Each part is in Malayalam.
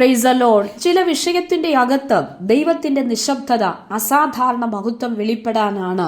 പ്രൈസ് അലോൺ ചില വിഷയത്തിന്റെ അകത്ത് ദൈവത്തിന്റെ നിശബ്ദത അസാധാരണ മഹത്വം വെളിപ്പെടാനാണ്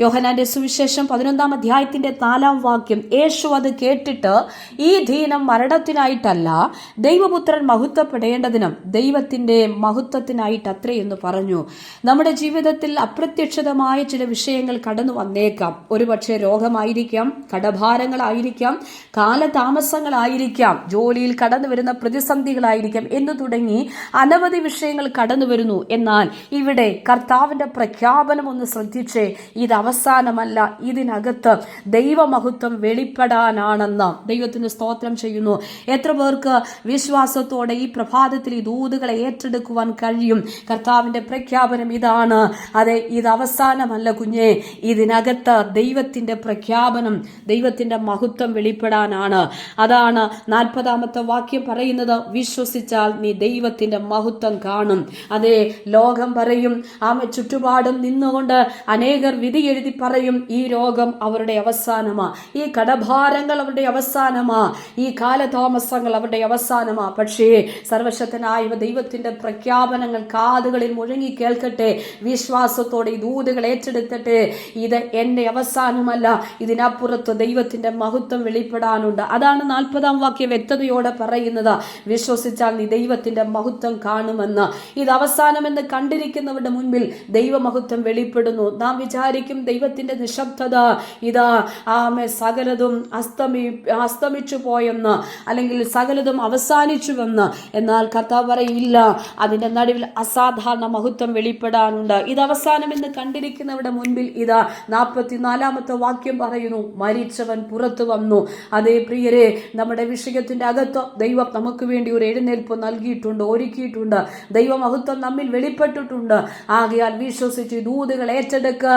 യോഹനാന്റെ സുവിശേഷം പതിനൊന്നാം അധ്യായത്തിന്റെ നാലാം വാക്യം യേശു അത് കേട്ടിട്ട് ഈ ദീനം മരണത്തിനായിട്ടല്ല ദൈവപുത്രൻ മഹത്വപ്പെടേണ്ടതിനും ദൈവത്തിന്റെ മഹത്വത്തിനായിട്ട് അത്രയെന്ന് പറഞ്ഞു. നമ്മുടെ ജീവിതത്തിൽ അപ്രത്യക്ഷിതമായ ചില വിഷയങ്ങൾ കടന്നു വന്നേക്കാം. ഒരുപക്ഷെ രോഗമായിരിക്കാം കടഭാരങ്ങളായിരിക്കാം കാലതാമസങ്ങളായിരിക്കാം ജോലിയിൽ കടന്നു വരുന്ന പ്രതിസന്ധികളായിരിക്കാം എന്ന് തുടങ്ങി അനവധി വിഷയങ്ങൾ കടന്നു വരുന്നു. എന്നാൽ ഇവിടെ കർത്താവിന്റെ പ്രഖ്യാപനം ഒന്ന് ശ്രദ്ധിച്ചേ ഇത് അവസാനമല്ല ഇതിനകത്ത് ദൈവമഹത്വം വെളിപ്പെടാനാണെന്ന് ദൈവത്തിന് സ്തോത്രം ചെയ്യുന്നു. എത്ര പേർക്ക് വിശ്വാസത്തോടെ ഈ പ്രഭാതത്തിൽ ഈ ദൂതുകളെ ഏറ്റെടുക്കുവാൻ കഴിയും? കർത്താവിന്റെ പ്രഖ്യാപനം ഇതാണ്. അതെ ഇത് അവസാനമല്ല കുഞ്ഞെ. ഇതിനകത്ത് ദൈവത്തിന്റെ പ്രഖ്യാപനം ദൈവത്തിന്റെ മഹത്വം വെളിപ്പെടാനാണ്. അതാണ് നാൽപ്പതാമത്തെ വാക്യം പറയുന്നത്. വിശ്വസിച്ചാൽ നീ ദൈവത്തിന്റെ മഹത്വം കാണും. അതെ ലോകം പറയും ആമ ചുറ്റുപാടും നിന്നുകൊണ്ട് അനേകർ വിധി എഴുതി പറയും ഈ രോഗം അവരുടെ അവസാനമാ. ഈ കടഭാരങ്ങൾ അവരുടെ അവസാനമാ. ഈ കാലതാമസങ്ങൾ അവരുടെ അവസാനമാ. പക്ഷേ സർവശക്തനായ ദൈവത്തിന്റെ പ്രഖ്യാപനങ്ങൾ കാതുകളിൽ മുഴങ്ങി കേൾക്കട്ടെ. വിശ്വാസത്തോടെ ഈ ദൂതുകൾ ഏറ്റെടുത്തിട്ട് ഇത് എന്റെ അവസാനമല്ല ഇതിനപ്പുറത്ത് ദൈവത്തിന്റെ മഹത്വം വെളിപ്പെടാനുണ്ട്. അതാണ് നാൽപ്പതാം വാക്യം വ്യക്തതയോടെ പറയുന്നത്. വിശ്വസിച്ചാൽ നീ ദൈവത്തിന്റെ മഹത്വം കാണുമെന്ന്. ഇത് അവസാനമെന്ന് കണ്ടിരിക്കുന്നവരുടെ മുൻപിൽ ദൈവമഹത്വം വെളിപ്പെടുന്നു. നാം വിചാരിക്കും ദൈവത്തിന്റെ നിശബ്ദത. ഇതാ ആമെ സകലതും അസ്തമി അസ്തമിച്ചു പോയെന്ന് അല്ലെങ്കിൽ സകലതും അവസാനിച്ചുവെന്ന്. എന്നാൽ കർത്താവ് പറയില്ല അതിന്റെ നടുവിൽ അസാധാരണ മഹത്വം വെളിപ്പെടാനുണ്ട്. ഇത് അവസാനമെന്ന് കണ്ടിരിക്കുന്നവരുടെ മുൻപിൽ ഇതാ നാൽപ്പത്തിനാലാമത്തെ വാക്യം പറയുന്നു മരിച്ചവൻ പുറത്തു വന്നു. അതേ പ്രിയരെ നമ്മുടെ വിഷയത്തിന്റെ അകത്ത് ദൈവം നമുക്ക് വേണ്ടി ഒരു എഴുന്നേൽപ്പ് നൽകിയിട്ടുണ്ട് ഒരുക്കിയിട്ടുണ്ട്. ദൈവമഹത്വം നമ്മിൽ വെളിപ്പെട്ടിട്ടുണ്ട്. ആകയാൽ വിശ്വസിച്ച് ദൂതുകൾ ഏറ്റെടുക്കുക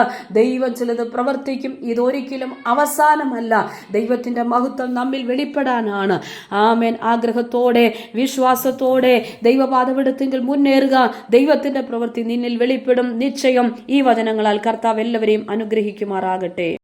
ചിലത് പ്രവർത്തിക്കും. ഇതൊരിക്കലും അവസാനമല്ല. ദൈവത്തിന്റെ മഹത്വം നമ്മിൽ വെളിപ്പെടാനാണ്. ആമേൻ. ആഗ്രഹത്തോടെ വിശ്വാസത്തോടെ ദൈവപാതപെടുത്തെങ്കിൽ മുന്നേറുക. ദൈവത്തിന്റെ പ്രവൃത്തി നിന്നിൽ വെളിപ്പെടും. നിശ്ചയം ഈ വചനങ്ങളാൽ കർത്താവ് എല്ലാവരെയും അനുഗ്രഹിക്കുമാറാകട്ടെ.